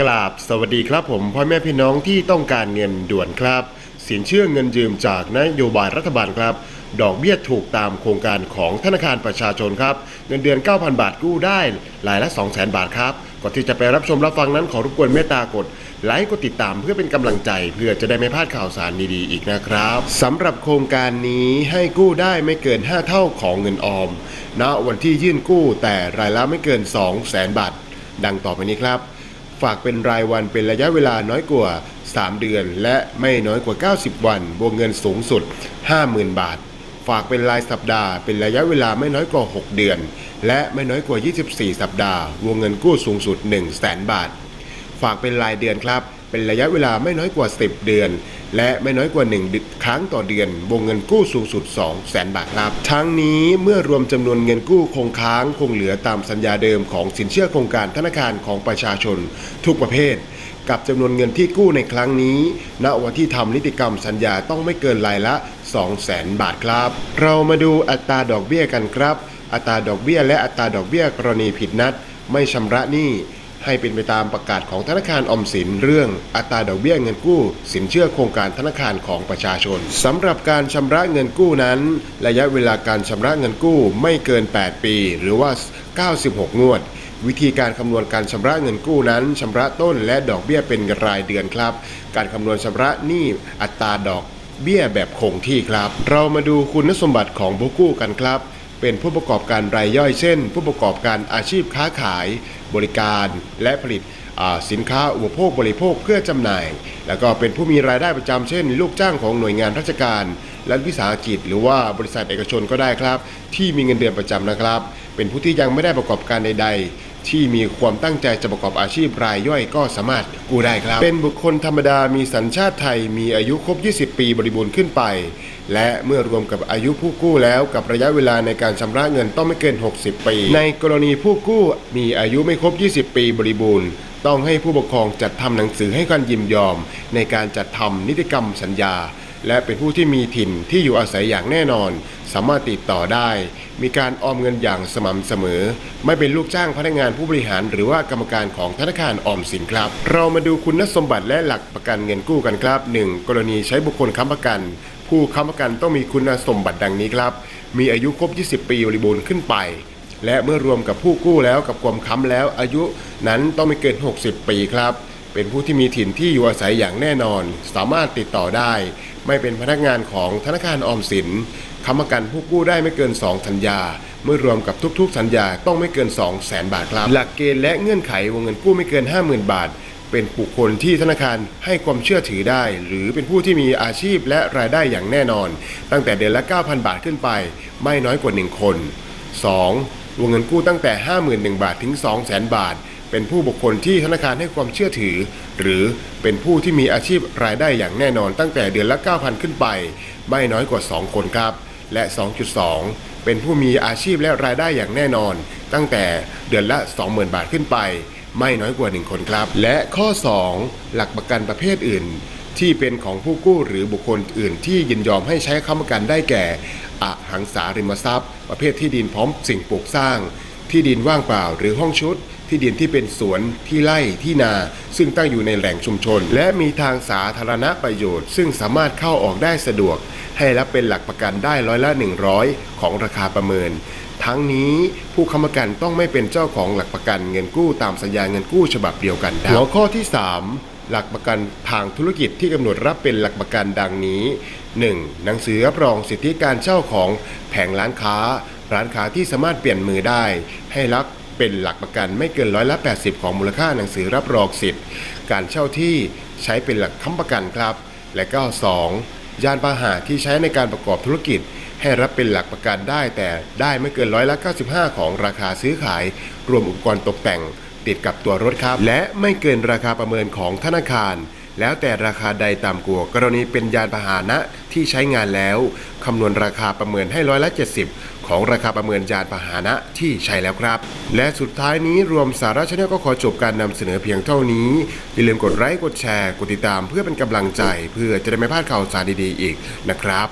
กราบสวัสดีครับผมพ่อแม่พี่น้องที่ต้องการเงินด่วนครับ สินเชื่อเงินยืมจากนโยบายรัฐบาลครับ ดอกเบี้ยถูกตามโครงการของธนาคารประชาชนครับ เงินเดือน 9,000 บาทกู้ได้รายละ 200,000 บาทครับ ก่อนที่จะไปรับชมรับฟังนั้นขอรบกวนเมตตากดไลค์กดติดตามเพื่อเป็นกำลังใจเพื่อจะได้ไม่พลาดข่าวสารดีๆอีกนะครับสำหรับโครงการนี้ให้กู้ได้ไม่เกิน 5 เท่าของเงินออมณวันที่ยื่นกู้แต่รายละไม่เกิน 200,000 บาท ดังต่อไปนี้ครับ ฝากเป็นรายวันเป็นระยะเวลาน้อยกว่า 3 เดือน และไม่น้อยกว่า 90 วันวงเงินสูงสุด 50,000 บาท ฝากเป็นรายสัปดาห์เป็นระยะเวลาไม่น้อยกว่า 6 เดือน และไม่น้อยกว่า 24 สัปดาห์ วงเงินกู้สูงสุด 1 0 0 0 0แบาท ฝากเป็นรายเดือนครับ เป็นระยะเวลาไม่น้อยกว่า 10 เดือน และไม่น้อยกว่า 1 ครั้งต่อเดือน วงเงินกู้สูงสุด 2 0 0แสนบาทครับ ทั้งนี้เมื่อรวมจำนวนเงินกู้คงค้างคงเหลือตามสัญญาเดิมของสินเชื่อโครงการธนาคารของประชาชน ทุกประเภทกับจำนวนเงินที่กู้ในครั้งนี้ ณ วันที่ทำนิติกรรมสัญญาต้องไม่เกินรายละ 2 0 0แสนบาทครับ เรามาดูอัตราดอกเบี้ยกันครับ อัตราดอกเบี้ยและอัตราดอกเบี้ยกรณีผิดนัด ไม่ชำระหนี้ ให้เป็นไปตามประกาศของธนาคารอมสินเรื่องอัตราดอกเบี้ยเงินกู้ สินเชื่อโครงการธนาคารของประชาชนสำหรับการชำระเงินกู้นั้น ระยะเวลาการชำระเงินกู้ไม่เกิน 8 ปี หรือว่า 96 งวด วิธีการคำนวณการชำระเงินกู้นั้นชำระต้นและดอกเบี้ยเป็นรายเดือนครับ การคำนวณชำระหนี้อัตราดอกเบี้ยแบบคงที่ครับ เรามาดูคุณสมบัติของผู้กู้กันครับ เป็นผู้ประกอบการรายย่อยเช่น ผู้ประกอบการอาชีพค้าขาย บริการและผลิตสินค้าอุปโภคบริโภคเพื่อจำหน่าย แล้วก็เป็นผู้มีรายได้ประจำเช่น ลูกจ้างของหน่วยงานราชการ รัฐวิสาหกิจ หรือว่าบริษัทเอกชนก็ได้ครับ ที่มีเงินเดือนประจำนะครับ เป็นผู้ที่ยังไม่ได้ประกอบการใด ๆ ที่มีความตั้งใจจะประกอบอาชีพรายย่อยก็สามารถกู้ได้ครับ เป็นบุคคลธรรมดามีสัญชาติไทยมีอายุครบ 20 ปีบริบูรณ์ขึ้นไป และเมื่อรวมกับอายุผู้กู้แล้วกับระยะเวลาในการชำระเงินต้องไม่เกิน 60 ปี ในกรณีผู้กู้มีอายุไม่ครบ 20 ปีบริบูรณ์ต้องให้ผู้ปกครองจัดทำหนังสือให้การยินยอม ในการจัดทำนิติกรรมสัญญา และเป็นผู้ที่มีถิ่นที่อยู่อาศัยอย่างแน่นอน สามารถติดต่อได้ มีการออมเงินอย่างสม่ำเสมอ ไม่เป็นลูกจ้างพนักงานผู้บริหาร หรือว่ากรรมการของธนาคารออมสินครับ เรามาดูคุณสมบัติและหลักประกันเงินกู้กันครับ 1. กรณีใช้บุคคลค้ำประกัน ผู้ค้ำประกันต้องมีคุณสมบัติดังนี้ครับ มีอายุครบ 20 ปีบริบูรณ์ขึ้นไปและเมื่อรวมกับผู้กู้แล้วกับความค้ำแล้วอายุนั้นต้องไม่เกิน 60 ปีครับ เป็นผู้ที่มีถิ่นที่อยู่อาศัยอย่างแน่นอน สามารถติดต่อได้ ไม่เป็นพนักงานของธนาคารออมสินค้ำประกันผู้กู้ได้ไม่เกิน 2 สัญญา เมื่อรวมกับทุกๆ สัญญาต้องไม่เกิน 2 0 0แสนบาทครับ หลักเกณฑ์และเงื่อนไขวงเงินกู้ไม่เกิน 50,000 บาท เป็นบุคคลที่ธนาคารให้ความเชื่อถือได้ หรือเป็นผู้ที่มีอาชีพและรายได้อย่างแน่นอน ตั้งแต่เดือนละ 9,000 บาทขึ้นไป ไม่น้อยกว่า 1 คน 2. วงเงินกู้ตั้งแต่ 51,000 บาทถึง 200,000บาท เป็นผู้บุคคลที่ธนาคารให้ความเชื่อถือ หรือเป็นผู้ที่มีอาชีพรายได้อย่างแน่นอนตั้งแต่เดือนละ 9,000 ขึ้นไป ไม่น้อยกว่า 2 คนครับ และ 2.2 เป็นผู้มีอาชีพและรายได้อย่างแน่นอน ตั้งแต่เดือนละ 20,000 บาทขึ้นไป ไม่น้อยกว่า 1 คนครับ และข้อ 2 หลักประกันประเภทอื่นที่เป็นของผู้กู้หรือบุคคลอื่นที่ยินยอมให้ใช้ค้ำประกันได้แก่อหังสาริมทรัพย์ ประเภทที่ดินพร้อมสิ่งปลูกสร้าง ที่ดินว่างเปล่าหรือห้องชุด ที่ดินที่เป็นสวนที่ไร่ที่นา ซึ่งตั้งอยู่ในแหล่งชุมชน และมีทางสาธารณประโยชน์ ซึ่งสามารถเข้าออกได้สะดวก ให้รับเป็นหลักประกันได้ร้อยละ 100 ของราคาประเมิน ทั้งนี้ผู้ค้ำประกันต้องไม่เป็นเจ้าของหลักประกันเงินกู้ตามสัญญาเงินกู้ฉบับเดียวกันได้หัวข้อที่ 3หลักประกันทางธุรกิจที่กำหนดรับเป็นหลักประกันดังนี้ 1. หนังสือรับรองสิทธิการเช่าของแผงร้านค้า ร้านค้าที่สามารถเปลี่ยนมือได้ ให้รับ เป็นหลักประกันไม่เกินร้อยละ80 ของมูลค่าหนังสือรับรองสิทธิ์ การเช่าที่ใช้เป็นหลักค้ำประกันครับ และก็ 2. ยานพาหะที่ใช้ในการประกอบธุรกิจ ให้รับเป็นหลักประกันได้ แต่ได้ไม่เกินร้อยละ95 ของราคาซื้อขาย รวมอุปกรณ์ตกแต่ง ติดกับตัวรถครับ และไม่เกินราคาประเมินของธนาคารแล้วแต่ราคาใดต่ำกว่ากรณีเป็นยานพาหนะที่ใช้งานแล้ว คำนวณราคาประเมินให้ร้อยละ 70 ของราคาประเมินยานพาหนะที่ใช้แล้วครับ และสุดท้ายนี้รวมสาระชาแนลก็ขอจบการนำเสนอเพียงเท่านี้ อย่าลืมกดไลค์กดแชร์ กดติดตามเพื่อเป็นกำลังใจ เพื่อจะได้ไม่พลาดข่าวสารดีๆอีกนะครับ